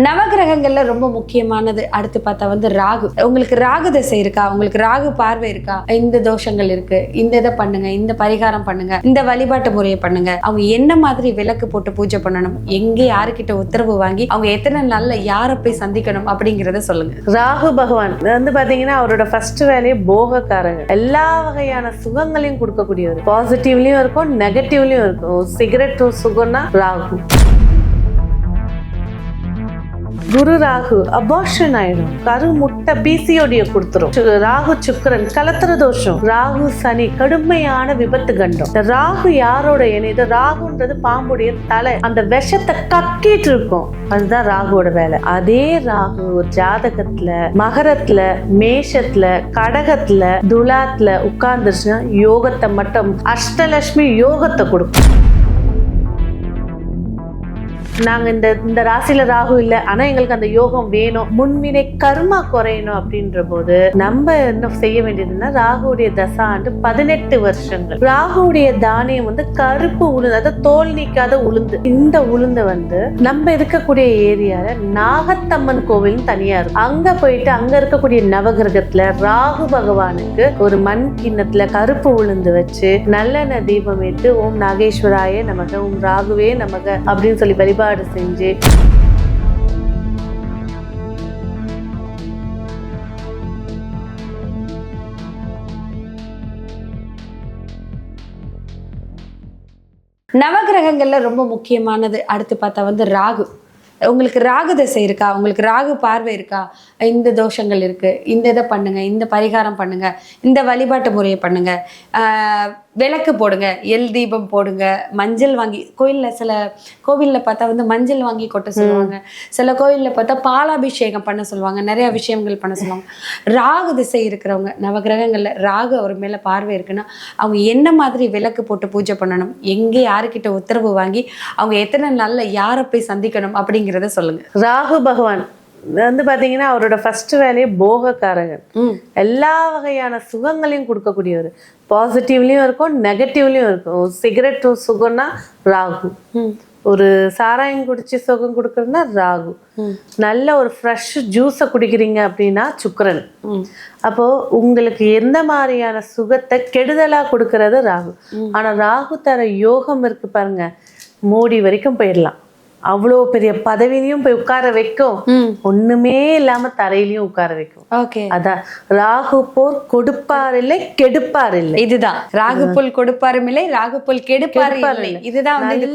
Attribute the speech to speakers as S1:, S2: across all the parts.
S1: நவகிரகங்கள்ல ரொம்ப முக்கியமானது அடுத்து பார்த்தா வந்து ராகு. உங்களுக்கு ராகு திசை இருக்கா? உங்களுக்கு ராகு பார்வை இருக்கா? இந்த தோஷங்கள் இருக்கு. இந்த இதை பண்ணுங்க. இந்த பரிகாரம் பண்ணுங்க. இந்த வழிபாட்டு முறையை பண்ணுங்க. அவங்க என்ன மாதிரி விளக்கு போட்டு பூஜை பண்ணணும்? எங்க யாருக்கிட்ட உத்தரவு வாங்கி அவங்க எத்தனை நாள்ல யாரை போய் சந்திக்கணும் அப்படிங்கறத சொல்லுங்க.
S2: ராகு பகவான். வந்து பாத்தீங்கன்னா அவரோட ஃபர்ஸ்ட் வேலையை போகக்காரங்க. எல்லா வகையான சுகங்களையும் கொடுக்கக்கூடியவர். பாசிட்டிவ்லயும் இருக்கும் நெகட்டிவ்லயும் இருக்கும். சிகரெட் சுகம்னா ராகு. குரு ராகு அபார்ஷன் ஆயிடும் கரு முட்டை பிசியோடிய கொடுத்துரும். ராகு சுக்கரன் கலத்திர தோஷம். ராகு சனி கடுமையான விபத்து கண்டம். ராகு யாரோட இணையது? ராகுன்றது பாம்புடைய தலை. அந்த விஷத்தை கக்கிட்டு இருக்கும். அதுதான் ராகுவோட வேலை. அதே ராகு ஒரு ஜாதகத்துல மகரத்துல மேஷத்துல கடகத்துல துலாத்துல உட்கார்ந்துருச்சுன்னா யோகத்தை மட்டும் அஷ்டலட்சுமி யோகத்தை கொடுக்கும். நாங்கள் இந்த இந்த ராசியில் ராகு இல்லை. ஆனா எங்களுக்கு அந்த யோகம் வேணும். முன்வினை கர்மா குறையணும் அப்படின்ற போது நம்ம என்ன செய்ய வேண்டியதுன்னா ராகுடைய தசாண்டு பதினெட்டு வருஷங்கள். ராகுடைய தானியம் வந்து கருப்பு உளுந்து அதாவது தோல் நீக்காத உளுந்து. இந்த உளுந்தை வந்து நம்ம இருக்கக்கூடிய ஏரியால நாகத்தம்மன் கோவில் தனியா இருக்கும். அங்க போயிட்டு அங்க இருக்கக்கூடிய நவகிரகத்துல ராகு பகவானுக்கு ஒரு மண் கிண்ணத்துல கருப்பு உளுந்து வச்சு நல்லெண்ணெய் தீபம் ஏற்று ஓம் நாகேஸ்வராய நமக ஓம் ராகுவே நமக அப்படின்னு சொல்லி வழிபாடு செஞ்சு.
S1: நவகிரகங்கள்ல ரொம்ப முக்கியமானது. அடுத்து பார்த்தா வந்து ராகு. உங்களுக்கு ராகு திசை இருக்கா? உங்களுக்கு ராகு பார்வை இருக்கா? இந்த தோஷங்கள் இருக்கு. இந்த இதை பண்ணுங்க இந்த பரிகாரம் பண்ணுங்க இந்த வழிபாட்டு முறையை பண்ணுங்க. ஆஹ் விளக்கு போடுங்க எல் தீபம் போடுங்க மஞ்சள் வாங்கி கோயில்ல சில கோவில்ல பார்த்தா வந்து மஞ்சள் வாங்கி கொட்ட சொல்லுவாங்க. சில கோவில்ல பார்த்தா பாலாபிஷேகம் பண்ண சொல்லுவாங்க நிறைய விஷயங்கள் பண்ண சொல்லுவாங்க. ராகு திசை இருக்கிறவங்க நவகிரகங்கள்ல ராகு அவர் மேல பார்வை இருக்குன்னா அவங்க என்ன மாதிரி விளக்கு போட்டு பூஜை பண்ணணும் எங்க யாருக்கிட்ட உத்தரவு வாங்கி அவங்க எத்தனை நாள்ல யாரை போய் சந்திக்கணும் அப்படிங்கிறத சொல்லுங்க.
S2: ராகு பகவான் வந்து பாத்தீங்கன்னா அவரோட ஃபர்ஸ்ட் வேலையே போகக்காரகன் எல்லா வகையான சுகங்களையும் கொடுக்கக்கூடியவர். பாசிட்டிவ்லயும் இருக்கும் நெகட்டிவ்லயும் இருக்கும். சிகரெட் சுகம்னா ராகு. ஒரு சாராயம் குடிச்சு சுகம் கொடுக்கறதுனா ராகு. நல்ல ஒரு ஃப்ரெஷ் ஜூஸை குடிக்கிறீங்க அப்படின்னா சுக்கிரன். அப்போ உங்களுக்கு எந்த மாதிரியான சுகத்தை கெடுதலா கொடுக்கறது ராகு. ஆனா ராகு தர யோகம் இருக்கு பாருங்க. மோடி வரைக்கும் போயிடலாம். அவ்வளோ பெரிய பதவியிலையும் போய் உட்கார வைக்கும். ஒண்ணுமே இல்லாம தரையிலையும் உட்கார வைக்கும். அதான். ராகு போர் கொடுப்பார் இல்லை கெடுப்பார் இல்லை.
S1: இதுதான். ராகு புல் கொடுப்பாரும் இல்லை ராகு புல் கெடுப்பாரும் இல்லை. இதுதான் வந்து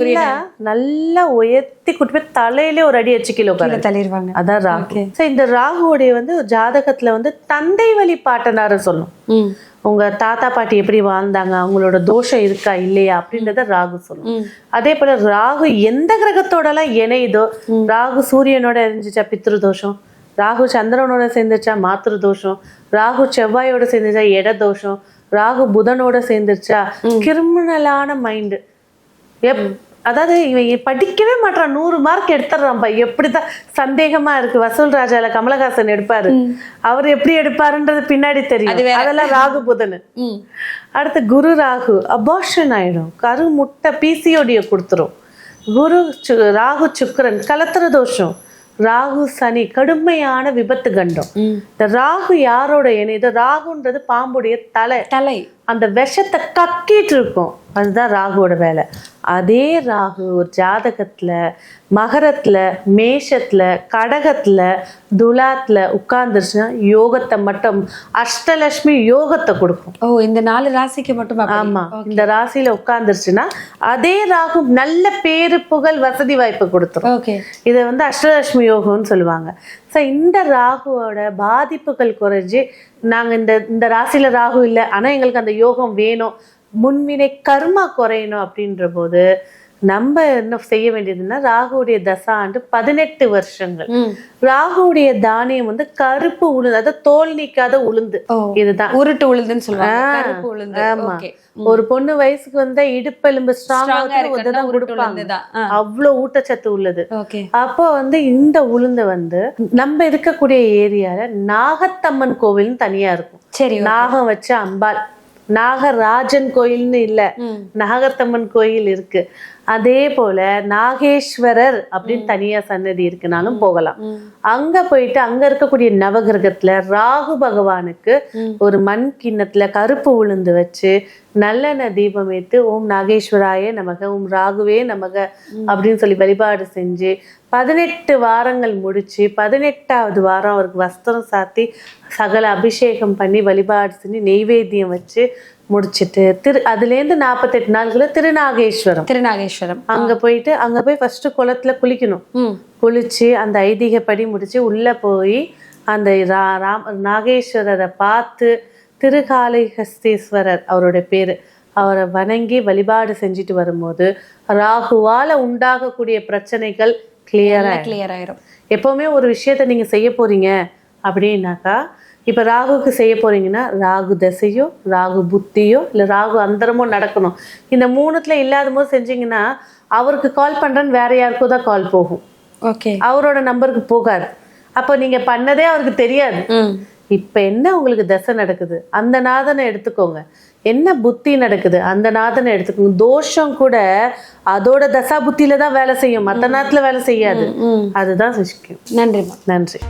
S2: நல்லா உயர்த்தி கூட்டி போய் தலையிலே ஒரு அடி வச்சு கிலோ
S1: தள்ளிடுவாங்க
S2: அதான் ராகு. இந்த ராகுவோடைய வந்து ஜாதகத்துல வந்து தந்தை வழி பாட்டனாரு சொல்லும்.
S1: ம்
S2: உங்க தாத்தா பாட்டி எப்படி வாழ்ந்தாங்க? அவங்களோட தோஷம் இருக்கா இல்லையா? அப்படின்றத ராகு சொல்லும். அதே போல ராகு எந்த கிரகத்தோட எல்லாம் இணையுதோ ராகு சூரியனோட இணைஞ்சிச்சா பித்ரு தோஷம் ராகு சந்திரனோட சேர்ந்துச்சா மாத்திரு தோஷம் ராகு செவ்வாயோட சேர்ந்துச்சா எட தோஷம் ராகு புதனோட சேர்ந்துருச்சா கிரிமினலான மைண்டு எப் அதாவது இவன் படிக்கவே மாட்டான் நூறு மார்க் எடுத்துடுறான்ப்பா எப்படிதான்? சந்தேகமா இருக்கு. வசூல் ராஜால கமலஹாசன் எடுப்பாரு. அவர் எப்படி எடுப்பாருன்றது பின்னாடி தெரியும். அதெல்லாம் ராகு புதனு. அடுத்து குரு ராகு. அபார்ஷன் ஆயிடும். கரு முட்டை பிசியோடிய கொடுத்துரும். குரு ராகு சுக்கிரன் கலத்திர தோஷம். ராகு சனி கடுமையான விபத்து கண்டம். இந்த ராகு யாரோட இணையது ராகுன்றது பாம்புடைய தலை.
S1: தலை.
S2: அந்த விஷத்தை கக்கிட்டு இருக்கும் அதுதான் ராகுவோட வேலை. அதே ராகு ஒரு ஜாதகத்துல மகரத்துல மேஷத்துல கடகத்துல துலாத்துல உட்கார்ந்துருச்சுன்னா யோகத்தை மட்டும் அஷ்டலட்சுமி யோகத்தை கொடுக்கும்.
S1: ஓ இந்த நாலு ராசிக்கு மட்டும் அப்படி?
S2: ஆமா. இந்த ராசியில உட்கார்ந்துருச்சுன்னா அதே ராகு நல்ல பேரு புகழ் வசதி வாய்ப்பு கொடுத்துரும்.
S1: ஓகே
S2: இதை வந்து அஷ்டலட்சுமி யோகம்னு சொல்லுவாங்க. ஸோ இந்த ராகுவோட பாதிப்புகள் குறைஞ்சு நாங்க இந்த இந்த ராசியில ராகு இல்லை. ஆனா எங்களுக்கு அந்த யோகம் வேணும் முன்வினை கர்மா குறையணும் அப்படின்ற போது நம்ம என்ன செய்ய வேண்டியதுன்னா ராகுடைய தசாண்டு பதினெட்டு வருஷங்கள். ராகுடைய தானியம் வந்து கருப்பு உளுந்து அதாவது தோல் நீக்காத உளுந்து. இதுதான்.
S1: உருட்டு உளுந்துன்னு சொல்லுவாங்க.
S2: ஆமா. ஒரு பொண்ணு வயசுக்கு வந்தா இடுப்பெலும்பு
S1: ஸ்ட்ராங்கா
S2: கொடுப்பாங்க அவ்வளவு ஊட்டச்சத்து உள்ளது. அப்போ வந்து இந்த உளுந்து வந்து நம்ம இருக்கக்கூடிய ஏரியால நாகத்தம்மன் கோவில்னு தனியா இருக்கும்.
S1: சரி
S2: நாகம் வச்ச அம்பாள். நாகராஜன் கோயில்னு இல்ல
S1: ம்.
S2: நாகத்தம்மன் கோயில் இருக்கு அதே போல நாகேஸ்வரர் அப்படின்னு தனியா சன்னதி இருக்குனாலும் போகலாம். அங்க போயிட்டு அங்க இருக்கக்கூடிய நவகிரகத்துல ராகு பகவானுக்கு. ஒரு மண் கிண்ணத்துல கருப்பு உளுந்து வச்சு நல்லெண்ணெய் தீபம் ஏத்து ஓம் நாகேஸ்வராய நமக ஓம் ராகுவே நமக அப்படின்னு சொல்லி வழிபாடு செஞ்சு பதினெட்டு வாரங்கள் முடிச்சு பதினெட்டாவது வாரம் அவருக்கு வஸ்திரம் சாத்தி சகல அபிஷேகம் பண்ணி வழிபாடு செஞ்சு நெய்வேத்தியம் வச்சு முடிச்சிட்டு திரு அதுலேருந்து நாற்பத்தெட்டு நாளுக்குள்ள திருநாகேஸ்வரம்.
S1: திருநாகேஸ்வரம்.
S2: அங்க போயிட்டு அங்க போய் ஃபர்ஸ்ட் குளத்துல குளிக்கணும். குளிச்சு அந்த ஐதீகப்படி முடிச்சு உள்ள போய் அந்த ரா- ராம் நாகேஸ்வரரை பார்த்து திருகாளிஹஸ்தீஸ்வரர் அவருடைய பேரு அவரை வணங்கி வழிபாடு செஞ்சுட்டு வரும்போது ராகுவால உண்டாகக்கூடிய பிரச்சனைகள் கிளியரா
S1: கிளியர் ஆயிரும்.
S2: எப்பவுமே ஒரு விஷயத்த நீங்க செய்ய போறீங்க அப்படின்னாக்கா இப்ப ராகுக்கு செய்ய போறீங்கன்னா ராகு தசையோ ராகு புத்தியோ இல்ல ராகு அந்தரமோ நடக்கணும். இந்த மூணுத்துல இல்லாத போது செஞ்சீங்கன்னா அவருக்கு கால் பண்றேன்னு வேற யாருக்கோ தான் கால் போகும்.
S1: ஓகே
S2: அவரோட நம்பருக்கு போகாது. அப்போ நீங்க பண்ணதே அவருக்கு தெரியாது. இப்ப என்ன உங்களுக்கு தசை நடக்குது? அந்த நாதனை எடுத்துக்கோங்க. என்ன புத்தி நடக்குது? அந்த நாதனை எடுத்துக்கோங்க. தோஷம் கூட அதோட தசா புத்தியில தான் வேலை செய்யும். மத்த நேரத்துல வேலை செய்யாது. அதுதான் விஷயம்
S1: நன்றிம்மா
S2: நன்றி.